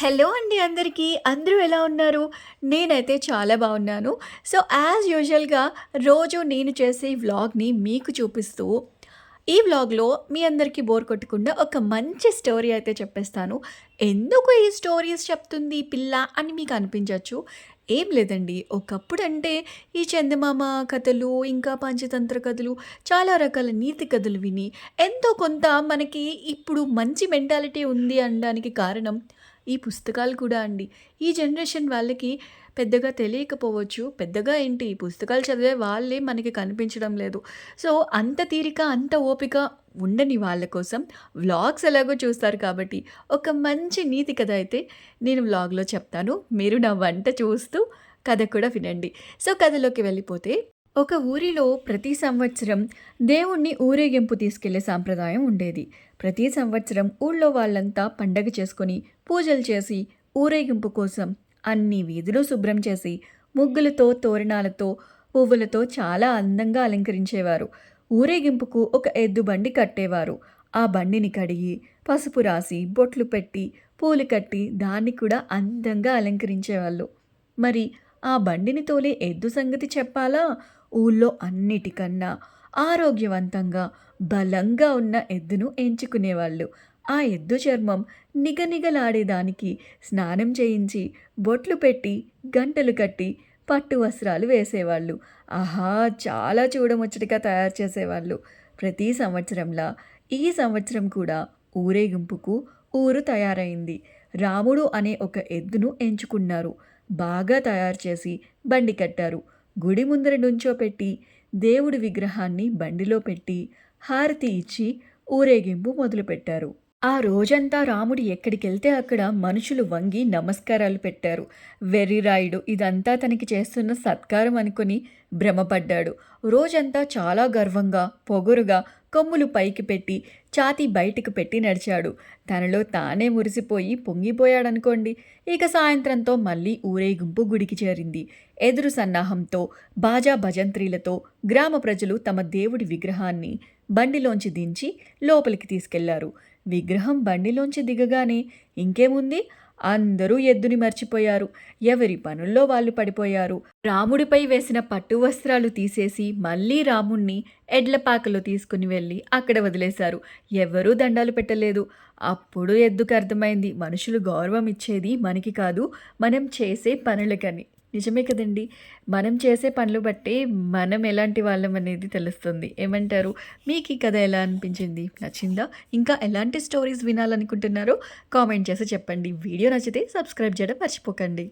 Hello అండి అందరికీ. అందరూ ఎలా ఉన్నారు? నేనైతే చాలా బాగున్నాను. సో యాజ్ యూజువల్గా రోజు నేను చేసే వ్లాగ్ని మీకు చూపిస్తూ ఈ వ్లాగ్లో మీ అందరికీ బోర్ కొట్టకుండా ఒక మంచి స్టోరీ అయితే చెప్పేస్తాను. ఎందుకు ఈ స్టోరీస్ చెప్తుంది పిల్ల అని మీకు అనిపించవచ్చు ఏం లేదండి. ఒకప్పుడు అంటే ఈ చందమామ కథలు ఇంకా పంచతంత్ర కథలు చాలా రకాల నీతి కథలు విని ఎంతో కొంత మనకి ఇప్పుడు మంచి మెంటాలిటీ ఉంది అనడానికి కారణం ఈ పుస్తకాలు కూడా అండి. ఈ జనరేషన్ వాళ్ళకి పెద్దగా తెలియకపోవచ్చు. పెద్దగా ఏంటి? ఈ పుస్తకాలు చదివే వాళ్ళే మనకి కనిపించడం లేదు. సో అంత తీరిక అంత ఓపిక ఉండని వాళ్ళ కోసం వ్లాగ్స్ ఎలాగో చూస్తారు కాబట్టి ఒక మంచి నీతి కథ అయితే నేను వ్లాగ్లో చెప్తాను. మీరు నా వంట చూస్తూ కథ కూడా వినండి. సో కథలోకి వెళ్ళిపోతే ఒక ఊరిలో ప్రతి సంవత్సరం దేవుణ్ణి ఊరేగింపు తీసుకెళ్ళే సాంప్రదాయం ఉండేది. ప్రతి సంవత్సరం ఊళ్ళో వాళ్ళంతా పండగ చేసుకొని పూజలు చేసి ఊరేగింపు కోసం అన్ని వీధులు శుభ్రం చేసి ముగ్గులతో తోరణాలతో పువ్వులతో చాలా అందంగా అలంకరించేవారు. ఊరేగింపుకు ఒక ఎద్దు బండి కట్టేవారు. ఆ బండిని కడిగి పసుపు రాసి బొట్లు పెట్టి పూలు కట్టి దాన్ని కూడా అందంగా అలంకరించేవాళ్ళు. మరి ఆ బండిని తోలే ఎద్దు సంగతి చెప్పాలా? ఊళ్ళో అన్నిటికన్నా ఆరోగ్యవంతంగా బలంగా ఉన్న ఎద్దును ఎంచుకునేవాళ్ళు. ఆ ఎద్దు చర్మం నిగనిగలాడేదానికి స్నానం చేయించి బొట్లు పెట్టి గంటలు కట్టి పట్టు వస్త్రాలు వేసేవాళ్ళు. ఆహా చాలా చూడముచ్చటిగా తయారు చేసేవాళ్ళు. ప్రతి సంవత్సరంలా ఈ సంవత్సరం కూడా ఊరేగింపుకు ఊరు తయారైంది. రాముడు అనే ఒక ఎద్దును ఎంచుకున్నారు. బాగా తయారు చేసి బండి కట్టారు. గుడి ముందర నుంచోపెట్టి దేవుడి విగ్రహాన్ని బండిలో పెట్టి హారతి ఇచ్చి ఊరేగింపు మొదలుపెట్టారు. ఆ రోజంతా రాముడు ఎక్కడికెళ్తే అక్కడ మనుషులు వంగి నమస్కారాలు పెట్టారు. వెర్రిరాయుడు ఇదంతా తనకి చేస్తున్న సత్కారం అనుకుని భ్రమపడ్డాడు. రోజంతా చాలా గర్వంగా పొగరుగా కొమ్ములు పైకి పెట్టి ఛాతీ బయటికి పెట్టి నడిచాడు. తనలో తానే మురిసిపోయి పొంగిపోయాడనుకోండి. ఇక సాయంత్రంతో మళ్ళీ ఊరేగింపు గుడికి చేరింది. ఎదురు సన్నాహంతో బాజా భజంత్రీలతో గ్రామ ప్రజలు తమ దేవుడి విగ్రహాన్ని బండిలోంచి దించి లోపలికి తీసుకెళ్ళారు. విగ్రహం బండిలోంచి దిగగానే ఇంకేముంది? అందరూ ఎద్దుని మర్చిపోయారు. ఎవరి పనుల్లో వాళ్ళు పడిపోయారు. రాముడిపై వేసిన పట్టు వస్త్రాలు తీసేసి మళ్ళీ రాముణ్ణి ఎడ్లపాకలో తీసుకుని వెళ్ళి అక్కడ వదిలేశారు. ఎవరూ దండాలు పెట్టలేదు. అప్పుడు ఎద్దుకు అర్థమైంది మనుషులు గౌరవం ఇచ్చేది మనకి కాదు మనం చేసే పనులకని. నిజమే కదండి. మనం చేసే పనులు బట్టే మనం ఎలాంటి వాళ్ళం అనేది తెలుస్తుంది. ఏమంటారు? మీకు ఈ కథ ఎలా అనిపించింది? నచ్చిందా? ఇంకా ఎలాంటి స్టోరీస్ వినాలనుకుంటున్నారో కామెంట్ చేసి చెప్పండి. వీడియో నచ్చితే సబ్స్క్రైబ్ చేయడం మర్చిపోకండి.